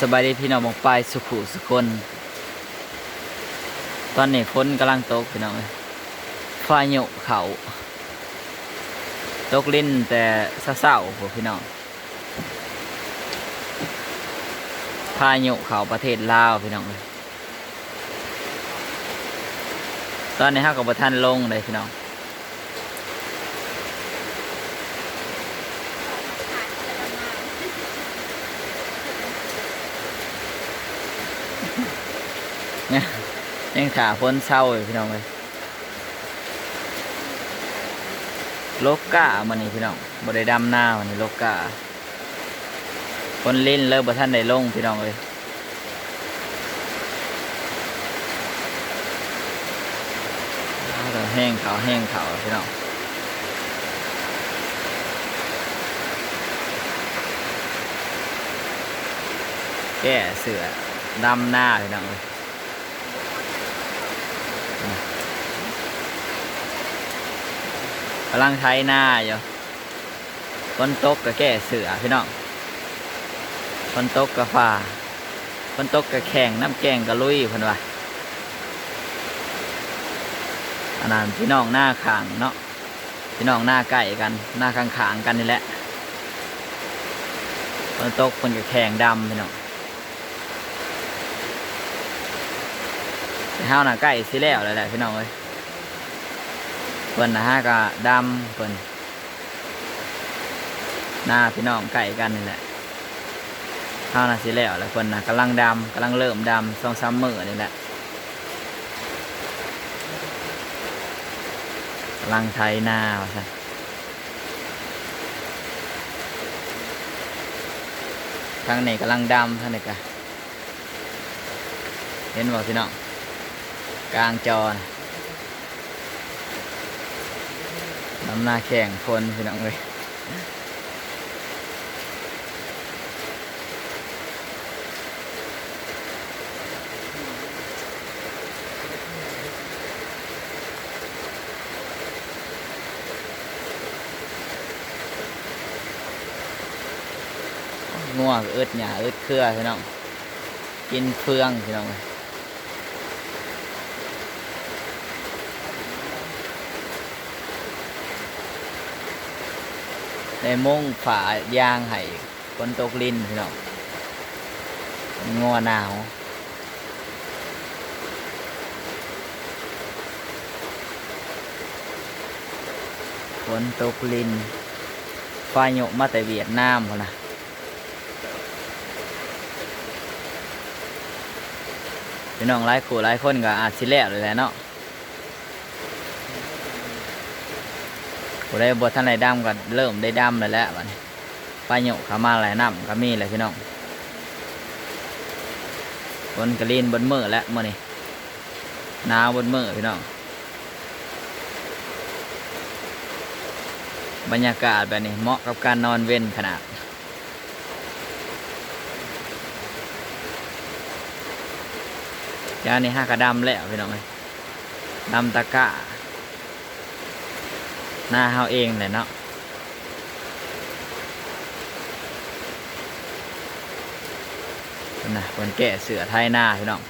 สบายดีพี่น้องมองไปสุขุสุคนตอนนี้ฝนกำลังตกพี่น้องฟ้าหยกเขาตกลิ้นแต่เศร้าๆพวกพี่น้องพายุเขาประเทศลาวพี่น้องเลยตอนนี้ห้ากับประทานลงเลยพี่น้อง เนี่ยยังขาพ้นเศร้าอยู่พี่น้องเลยโลกกามันนี่พี่น้องบได้ดำหน้ามันนี่โลกกาคนลิ้นเลิกบ่ท่านได้ลงพี่น้องเลยแห้งเขาแห้งเขาพี่น้องแก้เสือดำหน้าพี่น้องเลย กำลังไถหน้าอยู่ฝนตกก็แก้เสือพี่น้องฝนตกก็ฝ่าฝนตกก็แข่งน้ำแกงก็ลุยพิ่นว่าอันนั้นพี่น้องหน้าขางเนาะพี่น้องหน้าใกล้กัน หน้าข้างขางกันนี่แหละฝนตกเพิ่นก็แข่งดำพี่น้องแต่ เฮาน่ะใกล้สิแล้วแล้วแหละพี่น้องเอ้ยเพิ่นนะฮะก็ดำเพิ่นหน้าพี่น้องไก่กันนี่แหละข้าวนาสิแล้วแล้วเพิ่นนะกำลังดำกำลังเริ่มดำสองสามมือนี่แหละกำลังไถหน้าว่าซะทางนี้กำลังดำทางนี้ก็เห็นบ่พี่น้อง กลางจอนน้ำหน้าแข่งคนพี่น้องเลยง่วงอึดหยาอึดเครือพี่น้องกินเฟืองพี่น้องเลย ในมงฝายางให้คนตกลินพี่น้องงัวหนาวฝนตกลินฟ้าหยกมาแต่เวียดนามพนนะพี่น้องหลายคู่หลายคนก็อาจสิแล้วเลยแหละเนาะ ผู้ได้บทท่านใดดำก็เริ่มได้ดำเลยแหล้วบันี้ปลาหยกขามาหลายน้ำก็มีเลยพี่น้องบนกระลีนบนมือแล้วมื่อนี้นาวบนมือพี่น้อง บรรยากาศแบบนี้เหมาะกับการนอนเว้นขนาดจานนี้ห้ากระดำแล้วพี่น้องเลยดำตะกร้า หน้าเฮาเองเลยเนาะนะคนแก่เสือไทยหน้าพี่น้อง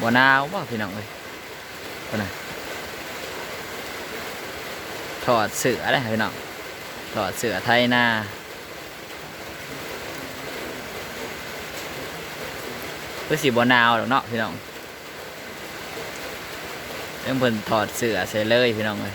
บัวนาวบ่พี่น้องเลยคนน่ะถอดเสือได้พี่น้องถอดเสือไทยหน้าเพื่อสีบัวนาวหรอกเนาะพี่น้องเรื่องเพิ่นถอดเสือใส่เลยพี่น้องเลย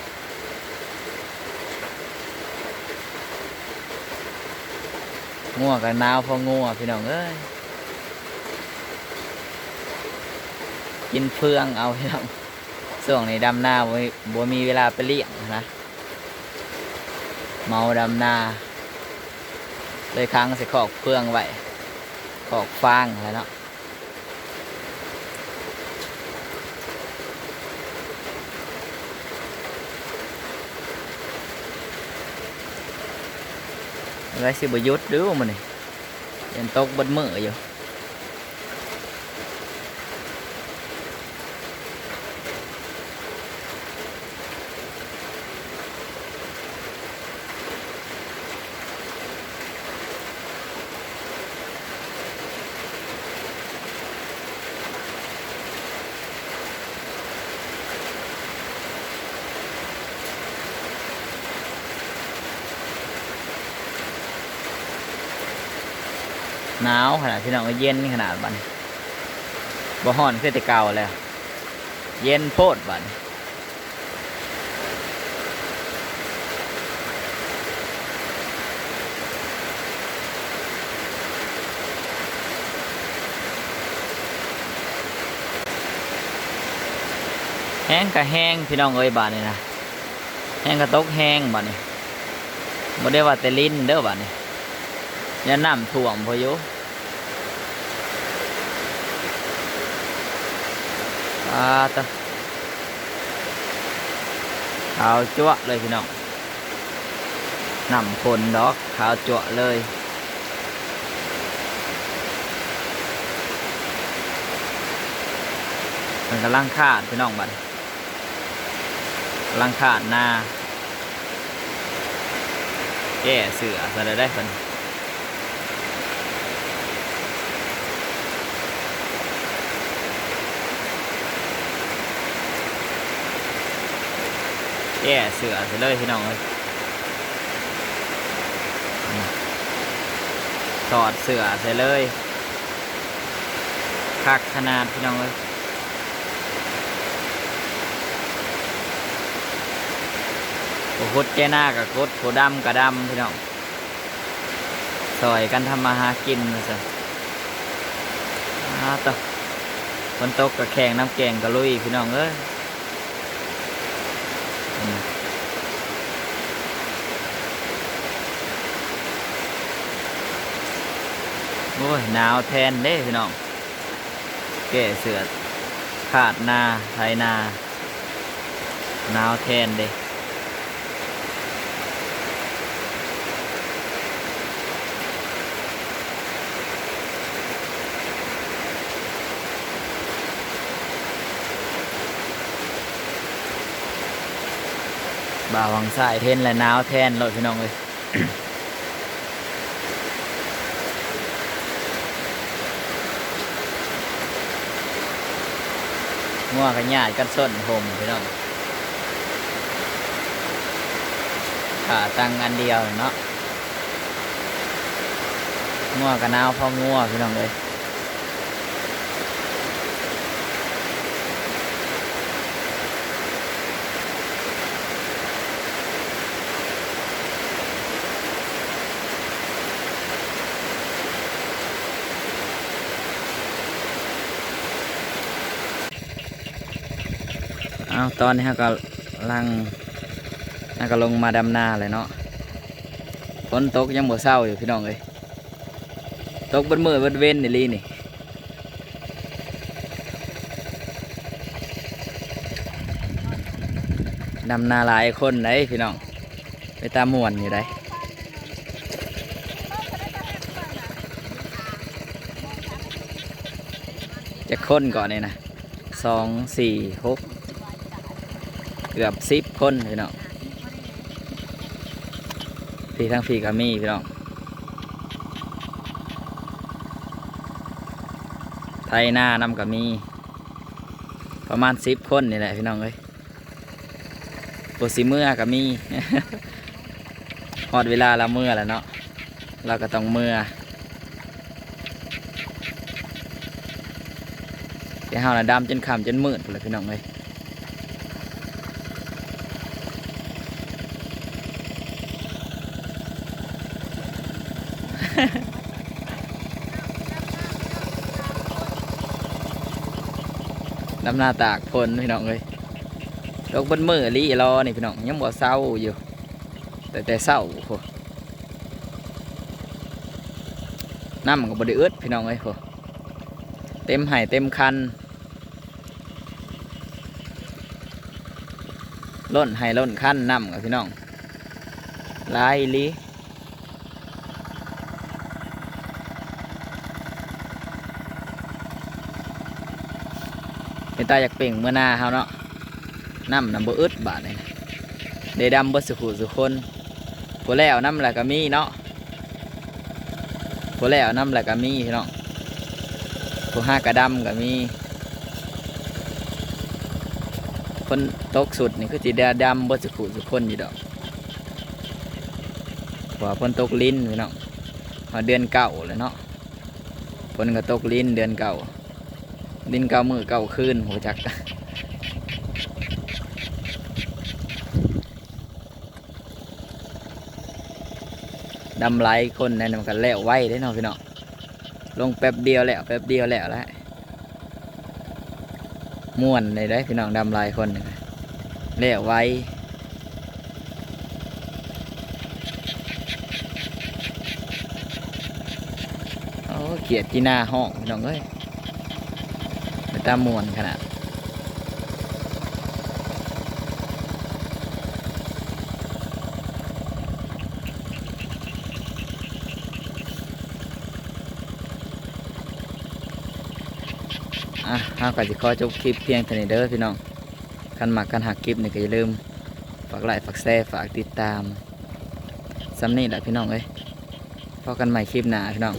งัวกันหนาวพองัวพี่น้องเอ้ยกินเฟืองเอาพี่น้องส่วงนี้ดำหน้าบ่มีบ่มีเวลาไปเลี้ยงนะเมาดำหน้าเลยค้างใส่ขอกเฟืองไว้ขอกฟางอะไรเนาะ ไรสิบยุดหรือว่ามันนี่ยังตกบนมืออยู่ หนาวขนาดพี่น้องก็เย็นขนาดบันบ่ฮ้อนคือแต่เก่าแล้ว เย็นโพดบันแห้งก็แห้งพี่น้องเอ้ยบาดนี่นะแห้งก็ตกแห้งบาดนี่บ่ได้ว่าแต่ลิ้นเด้อบาดนี่ ยันน้ำท่วมพออยู่อาตะขาวจั่วเลยพี่น้องน้ำคนดอกขาวจั่วเลยมันกำลังขาดพี่น้องบัดกำลังขาดนาแก่เสือจะได้ได้คน แย่เสือไปเลยพี่น้องเลยถอดเสือใส่เลยคักขนาดพี่น้องเลยโอ้โหดแก่หน้ากับกดโคดำกับดำพี่น้องซอยกันทำมาหากินนะสิอาตะฝนตกกับแข่งน้ำแกงกับลุยพี่น้องเอ้ย โอ้ยหนาวแทนเด้พี่น้อง แก่เสือขาดนาไทยนาหนาวแทนเด้ บ่าวังสายเทนและหนาวแทนเลยพี่น้องเลยงัวกันญาติกันส้นห่มพี่น้องขาตังอันเดียวเนาะงัวกันนาวพองัวพี่น้องเลย เอาตอนนี้เราก็ลังน่าก็ลงมาดำนาเลยเนาะฝนตกยังบ่เศร้าอยู่พี่น้องเลยตกบนมือบนเว้นนี่ลีนี่ดำนาหลายคนเลยพี่น้อง ไปตามมวนอยู่ได้จะค้นก่อนนี่นะสองสี่หก เกือบสิบคนพี่น้องพี่ทั้งพี่กับมี่พี่น้องไทยหน้านำกับมี ประมาณสิบคนนี่แหละพี่น้องเอ้ยปวดสีเมื่อกับมีฮอดเวลาเราเมื่อแล้วเนาะเราก็ต้องเมื่อเดี๋ยวเฮาน่ะดำจนค่ำจนมื่นเลยพี่น้องเลยำหน้าตากพลพี่น้องเลยลกบนมือลีรอนี่พี่น้องยังบ่เศร้าอยู่ แต่แต่เศร้าโหน้ำมันก็บไดิอึดพี่น้องเลยโหเต็มไห่เต็มคันล้นไห่ล้นคันน้ำกับพี่น้องลายลี เป็นตาอยากเปล่งเมื่อหน้าเฮาเนาะน้ำน้ำบ่อึดบาดนี่นะได้ดำบิดสุขุสุคนผู้แล้วน้ำแหละก็มีเนาะผู้แล้วน้ำแหละก็มีพี่น้องผู้ห้ากระดำก็มี คนตกสุดนี่คือจีดาดำบิดสุขุสุคนอยู่ดอกเพราะว่าฝนตกลิ้นพี่น้องพอเดือนเก่าเลยเนาะฝนก็ตกลิ้นเดือนเก่า ดินเก่ามือเก่าคืนหัวจักดำไหลคนนั่นมันก็แล้วไว้ได้เนาะพี่น้องลงแป๊บเดียวแล้วแป๊บเดียวแล้วแหละม่วนเลยได้พี่น้องดำไหลคนหนึ่งแล้วไว้โอ้เกียดกีหน้าห้องพี่น้องเอ้ย ตามวนขนาดอะห้าก็จะขอจบคลิปเพียงเท่านี้เด้อพี่น้องกันหมักกันหักคลิปนี่ก็อย่าลืมฝากไลค์ฝากแชร์ฝากติดตามซ้ำนี่แหละพี่น้องเอ้ยพอกันใหม่คลิปหน้าพี่น้อง